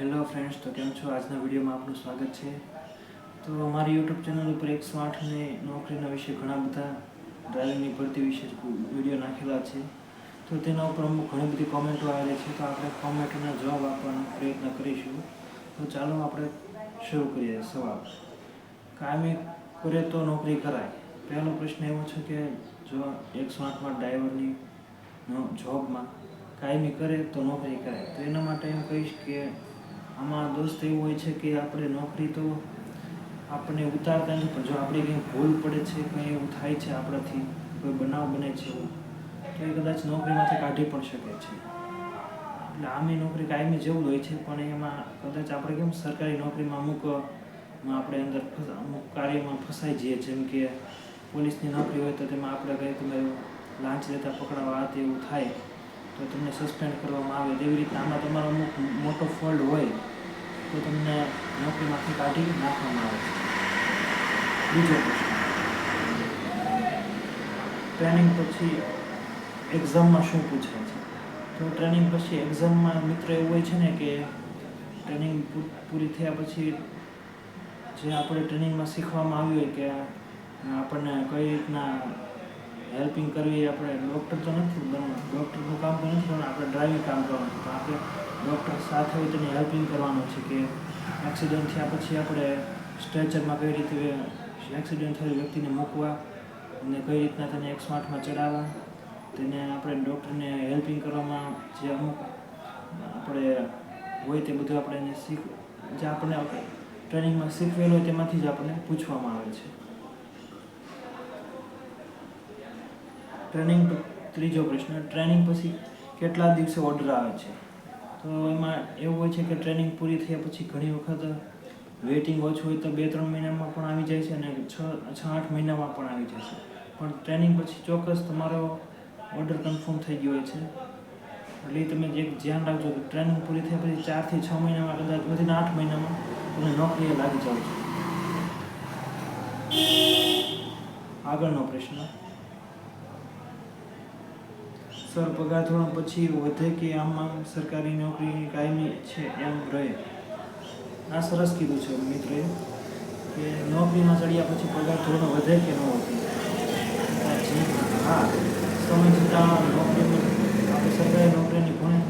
Hello friends તો કેમ છો? આજના વિડીયોમાં આપનું સ્વાગત છે. તો અમારી યુટ્યુબ ચેનલ ઉપર એકસો અને નોકરીના વિશે ઘણા બધા ડ્રાઇવિંગની ભરતી વિશે વીડિયો નાખેલા છે. તો તેના ઉપર અમુક ઘણી બધી કોમેન્ટો આવેલી છે, તો આપણે કોમેન્ટોના જવાબ આપવાનો પ્રયત્ન કરીશું. તો ચાલો આપણે શરૂ કરીએ સવાલ. કાયમી કરે તો નોકરી કરાય. પહેલો પ્રશ્ન એવો છે કે જો એકસો આઠમાં ડ્રાઈવરની જોબમાં કાયમી કરે તો નોકરી કરાય. તો એના માટે એમ કહીશ કે આમાં દોસ્ત એવું હોય છે કે આપણે નોકરી તો આપણને ઉતારતા નથી, પણ જો આપણે કંઈ ભૂલ પડે છે કંઈ એવું થાય છે આપણાથી, કોઈ બનાવ બને છે એવું, તો એ કદાચ નોકરીમાંથી કાઢી પણ શકે છે. એટલે આમે નોકરી કાયમી જેવું હોય છે, પણ એમાં કદાચ આપણે કેમ સરકારી નોકરીમાં અમુક આપણે અંદર અમુક કાર્યમાં ફસાઈ જઈએ, જેમ કે પોલીસની નોકરી હોય તો તેમાં આપણે કંઈ તમે લાંચ લેતા પકડાવા આ તે થાય, તો તમને સસ્પેન્ડ કરવામાં આવે, તેવી રીતના આમાં તમારો અમુક મોટો ફોલ્ટ હોય તો તમને નોકરીમાંથી કાઢી નાખવામાં આવે છે. બીજો ટ્રેનિંગ પછી એક્ઝામમાં શું પૂછાય છે? તો ટ્રેનિંગ પછી એક્ઝામમાં મિત્ર એવું હોય છે ને કે ટ્રેનિંગ પૂરી થયા પછી જે આપણે ટ્રેનિંગમાં શીખવામાં આવ્યું હોય કે આપણને કઈ રીતના હેલ્પિંગ કરવી આપણે ડૉક્ટર તો નથી બનવું ડૉક્ટરનું કામ તો નથી, પણ આપણે ડ્રાઇવિંગ કામ કરવાનું તો આપણે ડૉક્ટર સાથે હોય તેની હેલ્પિંગ કરવાનું છે કે એક્સિડન્ટ થયા પછી આપણે સ્ટ્રેચરમાં કઈ રીતે એક્સિડન્ટ થયેલી વ્યક્તિને મૂકવા અને કઈ રીતના તેને એક સ્માર્ટમાં ચડાવવા, તેને આપણે ડૉક્ટરને હેલ્પિંગ કરવામાં જે અમુક આપણે હોય તે બધું આપણે એને શીખ, જે આપણે ટ્રેનિંગમાં શીખવેલું હોય તેમાંથી જ આપણને પૂછવામાં આવે છે. ટ્રેનિંગ ત્રીજો પ્રશ્ન, ટ્રેનિંગ પછી કેટલા દિવસે ઓર્ડર આવે છે? તો એમાં એવું હોય છે કે ટ્રેનિંગ પૂરી થયા પછી ઘણી વખત વેઇટિંગ ઓછું હોય તો બે, ત્રણ મહિનામાં પણ આવી જાય છે અને છ છ, આઠ મહિનામાં પણ આવી જાય છે. પણ ટ્રેનિંગ પછી ચોક્કસ તમારો ઓર્ડર કન્ફર્મ થઈ ગયો હોય છે. એટલે તમે જે ધ્યાન રાખજો કે ટ્રેનિંગ પૂરી થયા પછી ચારથી છ મહિનામાં કદાચ વધીને આઠ મહિનામાં તમે નોકરીએ લાગી જાઓ છો આગળનો પ્રશ્ન. સર, પગાર ધોરણ પછી વધે કે આમાં સરકારી નોકરી કાયમી છે એમ રહે? આ સરસ કીધું છે, મિત્રએ, કે નોકરીમાં ચડ્યા પછી પગાર ધોરણ વધે કે ન વધે? હા સમય જતાં નોકરીની આપણે સરકારી નોકરીની પણ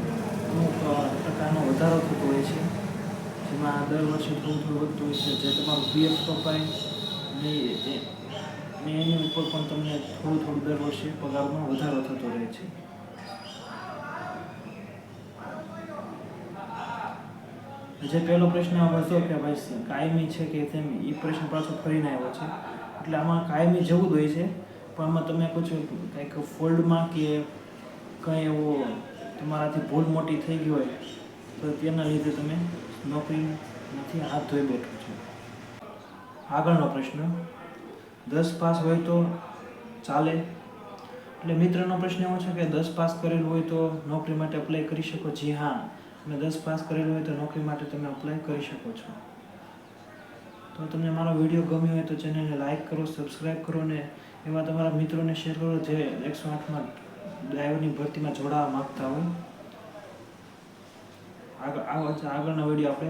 અમુક ટકાનો વધારો થતો હોય છે. જેમાં દર વર્ષે થોડું થોડું વધતું હોય છે. જે તમારું પીએફ કપાય ને એની ઉપર પણ તમને થોડું થોડું દર વર્ષે પગારમાં વધારો થતો રહે છે. જે પહેલો પ્રશ્ન હતો કે ભાઈ કાયમી છે કે તેમ એ પ્રશ્ન પાછો ફરીને આવ્યો છે. એટલે આમાં કાયમી જવું જ હોય છે. પણ આમાં તમે પૂછો કંઈક ફોલ્ડમાં કે કંઈ એવો તમારાથી ભૂલ મોટી થઈ ગઈ હોય, તો તેના લીધે તમે નોકરી નથી હાથ ધોઈ બેઠો છો. આગળનો પ્રશ્ન, દસ પાસ હોય તો ચાલે? એટલે મિત્રનો પ્રશ્ન એવો છે કે દસ પાસ કરેલું હોય તો નોકરી માટે અપ્લાય કરી શકો? જી હા. અને દસ પાસ કરેલું હોય તો નોકરી માટે તમે અપ્લાય કરી શકો છો. તો તમને મારો વીડિયો ગમ્યો હોય તો ચેનલને લાઇક કરો સબસ્ક્રાઈબ કરો ને એવા તમારા મિત્રોને શેર કરો જે એકસો આઠમાં ડ્રાઈવરની ભરતીમાં જોડાવા માગતા હોય. આગળ આગળના વીડિયો આપણે